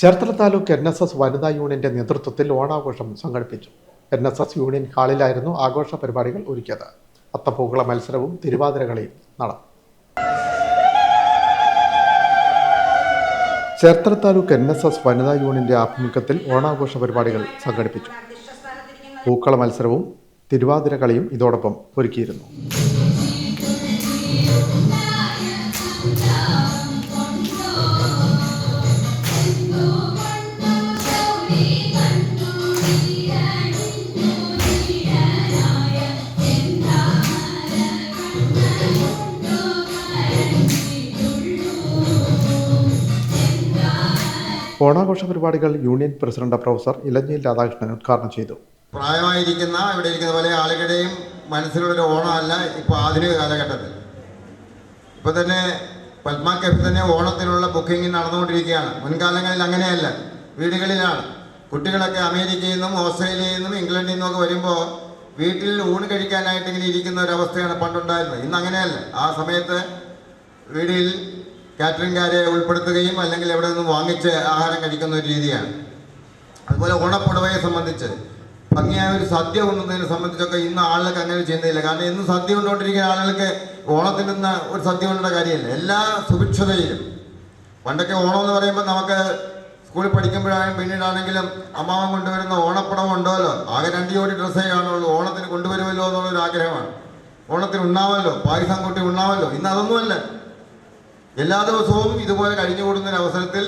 Cherthala taluk N S S വനിതാ യൂണിയന്റെ നേതൃത്വത്തിൽ ഓണാഘോഷം സംഘടിപ്പിച്ചു. എൻ എസ് എസ് യൂണിയൻ ഹാളിലായിരുന്നു ആഘോഷ പരിപാടികൾ ഒരുക്കിയത്. അത്തപ്പൂക്കള മത്സരവും തിരുവാതിരകളിയും നടന്നു. Cherthala taluk N S S വനിതാ യൂണിയന്റെ ആഭിമുഖ്യത്തിൽ ഓണാഘോഷ പരിപാടികൾ സംഘടിപ്പിച്ചു. പൂക്കള മത്സരവും തിരുവാതിരകളിയും ഇതോടൊപ്പം ഒരുക്കിയിരുന്നു. ഓണാഘോഷ പരിപാടികൾ യൂണിയൻ പ്രസിഡന്റ് പ്രൊഫസർ ഇലഞ്ഞിയിൽ രാധാകൃഷ്ണൻ ഉദ്ഘാടനം ചെയ്തു. പ്രായമായിരിക്കുന്ന ഇവിടെ ഇരിക്കുന്ന പോലെ ആളുകളുടെയും മനസ്സിലുള്ളൊരു ഓണമല്ല ഇപ്പോൾ ആധുനിക കാലഘട്ടത്തിൽ. ഇപ്പോൾ തന്നെ പത്മ കെഫ് തന്നെ ഓണത്തിനുള്ള ബുക്കിംഗ് നടന്നുകൊണ്ടിരിക്കുകയാണ്. മുൻകാലങ്ങളിൽ അങ്ങനെയല്ല. വീടുകളിലാണ്. കുട്ടികളൊക്കെ അമേരിക്കയിൽ നിന്നും ഓസ്ട്രേലിയയിൽ നിന്നും ഇംഗ്ലണ്ടിൽ നിന്നൊക്കെ വരുമ്പോൾ വീട്ടിൽ ഊണ് കഴിക്കാനായിട്ട് ഇങ്ങനെ ഇരിക്കുന്ന ഒരു അവസ്ഥയാണ് പണ്ടുണ്ടായിരുന്നത്. ഇന്ന് അങ്ങനെയല്ല. ആ സമയത്ത് വീടിൽ കാറ്ററിംഗുകാരെ ഉൾപ്പെടുത്തുകയും അല്ലെങ്കിൽ എവിടെ നിന്നും വാങ്ങിച്ച് ആഹാരം കഴിക്കുന്ന ഒരു രീതിയാണ്. അതുപോലെ ഓണപ്പുടവയെ സംബന്ധിച്ച് ഭംഗിയായ ഒരു സദ്യ ഉണ്ണുന്നതിനെ സംബന്ധിച്ചൊക്കെ ഇന്ന് ആളുകൾക്ക് അങ്ങനെ ചെയ്യുന്നില്ല കാരണം ഇന്ന് സദ്യ ഉണ്ടോണ്ടിരിക്കുന്ന ആളുകൾക്ക് ഓണത്തിന് ഇന്ന് ഒരു സദ്യ ഉണ്ട കാര്യമില്ല. എല്ലാ സുഭിക്ഷതയിലും. പണ്ടൊക്കെ ഓണം എന്ന് പറയുമ്പോൾ നമുക്ക് സ്കൂളിൽ പഠിക്കുമ്പോഴാണെങ്കിലും പിന്നീടാണെങ്കിലും അമ്മാവൻ കൊണ്ടുവരുന്ന ഓണപ്പടം ഉണ്ടല്ലോ. ആകെ രണ്ട് ജോഡി ഡ്രസ്സേ കാണുള്ളൂ. ഓണത്തിന് കൊണ്ടുവരുമല്ലോ എന്നുള്ളൊരു ആഗ്രഹമാണ്. ഓണത്തിന് ഉണ്ണാമല്ലോ. പായസം കൂട്ടി ഉണ്ണാമല്ലോ. ഇന്ന് അതൊന്നുമല്ല. എല്ലാ ദിവസവും ഇതുപോലെ കഴിഞ്ഞുകൂടുന്ന ഒരു അവസരത്തിൽ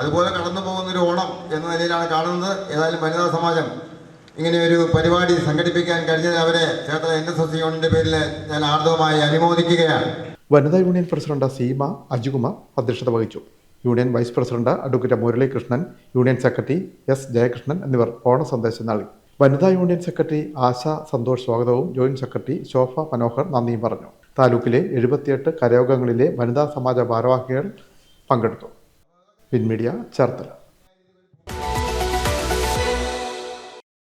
അതുപോലെ കടന്നു പോകുന്ന ഒരു ഓണം എന്ന നിലയിലാണ് കാണുന്നത്. ഏതായാലും വനിതാ സമാജം ഇങ്ങനെ ഒരു പരിപാടി സംഘടിപ്പിക്കാൻ കഴിഞ്ഞത് അവരെ ക്ഷേത്ര എൻ എസ് എസ് യൂണിന്റെ പേരിൽ ഞാൻ ആർദ്രമായി അനുമോദിക്കുകയാണ് വനിതാ യൂണിയൻ പ്രസിഡന്റ് സീമ അജികുമാർ അധ്യക്ഷത വഹിച്ചു. Union vice president advocate Muralikrishnan union secretary S Jayakrishnan എന്നിവർ ഓണ സന്ദേശം നൽകി. വനിതാ യൂണിയൻ സെക്രട്ടറി ആശ സന്തോഷ് സ്വാഗതവും ജോയിന്റ് സെക്രട്ടറി ശോഭ മനോഹർ നന്ദിയും പറഞ്ഞു. താലൂക്കിലെ എഴുപത്തിയെട്ട് കരയോഗങ്ങളിലെ വനിതാ സമാജ ഭാരവാഹികൾ പങ്കെടുത്തു. പിൻമീഡിയ ചേർത്തല.